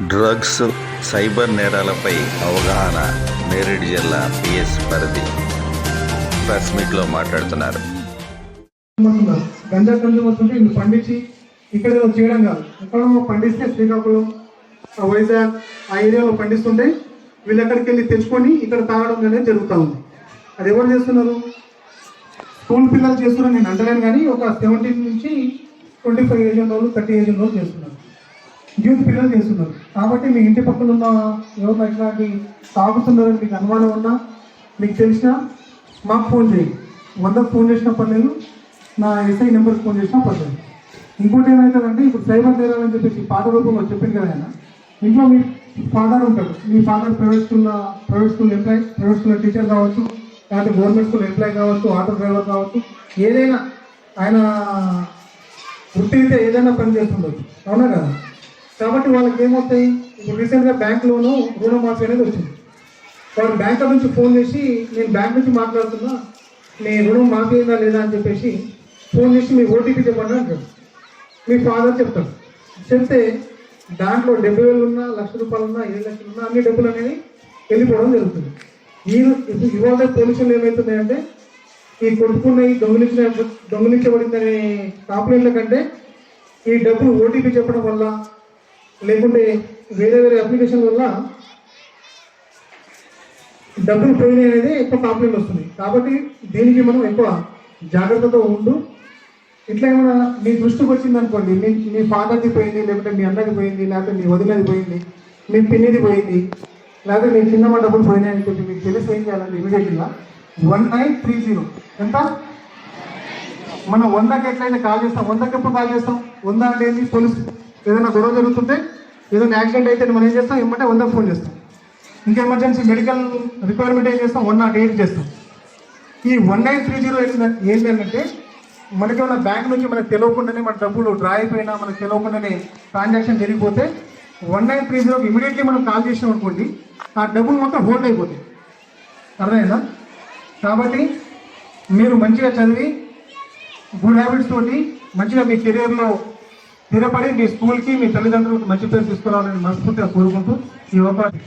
Drugs cyber నేరాలపై అవగాహన నేరేడు జిల్లా పిఎస్ పరిధి. ప్రెస్ మీట్లో మాట్లాడుతున్నారు. గంజా కన్జ్యూమ్ వస్తుంటే ఇవి పండించి ఇక్కడ చేయడం కాదు. ఎక్కడో పండిస్తే శ్రీకాకుళం వైజాగ్ ఆ ఏరియాలో పండిస్తుంటే వీళ్ళు ఎక్కడికి వెళ్ళి తెచ్చుకొని ఇక్కడ తాగడం అనేది జరుగుతూ ఉంది. అది ఎవరు చేస్తున్నారు? స్కూల్ పిల్లలు చేస్తున్నారు నేను అంటలేను కానీ ఒక సెవెంటీన్ నుంచి ట్వంటీ ఫైవ్ ఏజ్ ఉన్న వాళ్ళు థర్టీ ఏజ్ ఉన్న వాళ్ళు చేస్తున్నారు. యూత్ పిల్లలు చేస్తున్నారు. కాబట్టి మీ ఇంటి పక్కన ఉన్న ఎవరు ఎట్లాంటి తాగుతున్నారని మీకు అనుమానం ఉన్నా మీకు తెలిసినా మాకు ఫోన్ చేయండి వందకు ఫోన్ చేసినా పర్లేదు నా ఎస్ఐ నెంబర్కి ఫోన్ చేసినా పర్లేదు. ఇంకోటి ఏమవుతుందంటే ఇప్పుడు సైబర్ నేరాలని చెప్పేసి పాత రూపంలో చెప్పింది కదా ఆయన. ఇంట్లో మీ ఫాదర్ ఉంటాడు. మీ ఫాదర్ ప్రైవేట్ స్కూల్లో ప్రైవేట్ స్కూల్ ఎంప్లాయ్ ప్రైవేట్ స్కూల్లో టీచర్ కావచ్చు లేకపోతే గవర్నమెంట్ స్కూల్ ఎంప్లాయ్ కావచ్చు ఆటో డ్రైవర్ కావచ్చు ఏదైనా ఆయన వృత్తిరీత్యా ఏదైనా పని చేస్తుండొచ్చు. అవునా కదా? కాబట్టి వాళ్ళకి ఏమవుతాయి? ఇప్పుడు రీసెంట్గా బ్యాంక్ లోను రుణమాఫీ అనేది వచ్చింది. వాళ్ళు బ్యాంక్ నుంచి ఫోన్ చేసి నేను బ్యాంక్ నుంచి మాట్లాడుతున్నా మీ రుణం మాఫీ అయిందా లేదా? అని చెప్పేసి ఫోన్ చేసి మీ ఓటీపీ చెప్పండి అంటాడు మీ ఫాదర్ చెప్తాడు. చెప్తే దాంట్లో డెబ్బై వేలు ఉన్నా లక్ష రూపాయలు ఉన్నా ఏడు లక్షలు ఉన్నా అన్ని డబ్బులు అనేది వెళ్ళిపోవడం జరుగుతుంది. మీరు ఇప్పుడు ఇవాళ పోలీసులు ఏమవుతున్నాయంటే ఈ కొడుకున్నవి దొంగిలించిన దొంగిలించబడిందనే కంప్లైంట్ల కంటే ఈ డబ్బులు ఓటీపీ చెప్పడం వల్ల లేకుంటే వేరే వేరే అప్లికేషన్ వల్ల డబ్బులు పోయినాయి అనేది ఎక్కువ కంప్లైంట్ వస్తుంది. కాబట్టి దీనికి మనం ఎక్కువ జాగ్రత్తతో ఉండు. ఇట్లా ఏమైనా మీ దృష్టికి వచ్చింది అనుకోండి మీ మీ ఫాదర్ది పోయింది లేకుంటే మీ అన్నది పోయింది లేకపోతే మీ వదినది పోయింది మీ పిన్నిది పోయింది లేకపోతే మీ చిన్నమ్మ డబ్బులు పోయినాయి అనుకోండి మీకు తెలిసి ఏం చేయాలంటే ఇమీడియట్గా వన్ నైన్ త్రీ జీరో ఎంత? మనం వందకి ఎట్లయితే కాల్ చేస్తాం. వందకి ఎప్పుడు కాల్ చేస్తాం? వంద అంటే ఏంటి పోలీసు ఏదైనా గొడవ జరుగుతుంటే ఏదైనా యాక్సిడెంట్ అయితే మనం ఏం చేస్తాం? ఏమంటే వందకు ఫోన్ చేస్తాం. ఇంకా ఎమర్జెన్సీ మెడికల్ రిక్వైర్మెంట్ ఏం చేస్తాం? వన్ నాట్ ఎయిట్ చేస్తాం. ఈ వన్ నైన్ త్రీ జీరో ఏంటి అంటే మనకి మన బ్యాంక్ నుంచి మనకు తెలియకుండానే మన డబ్బులు డ్రా అయిపోయినా మనకు తెలియకుండానే ట్రాన్సాక్షన్ జరిగిపోతే వన్ నైన్ త్రీ జీరోకి ఇమీడియట్లీ మనం కాల్ చేసాం అనుకోండి ఆ డబ్బులు మొత్తం హోల్డ్ అయిపోతాయి. అర్థమైందా? కాబట్టి మీరు మంచిగా చదివి గుడ్ హ్యాబిట్స్ తోటి మంచిగా మీ కెరీర్లో స్థిరపడి మీ స్కూల్కి మీ తల్లిదండ్రులకు మంచి పేరు తీసుకురావాలని మనస్ఫూర్తిగా కోరుకుంటూ ఈ అవకాశం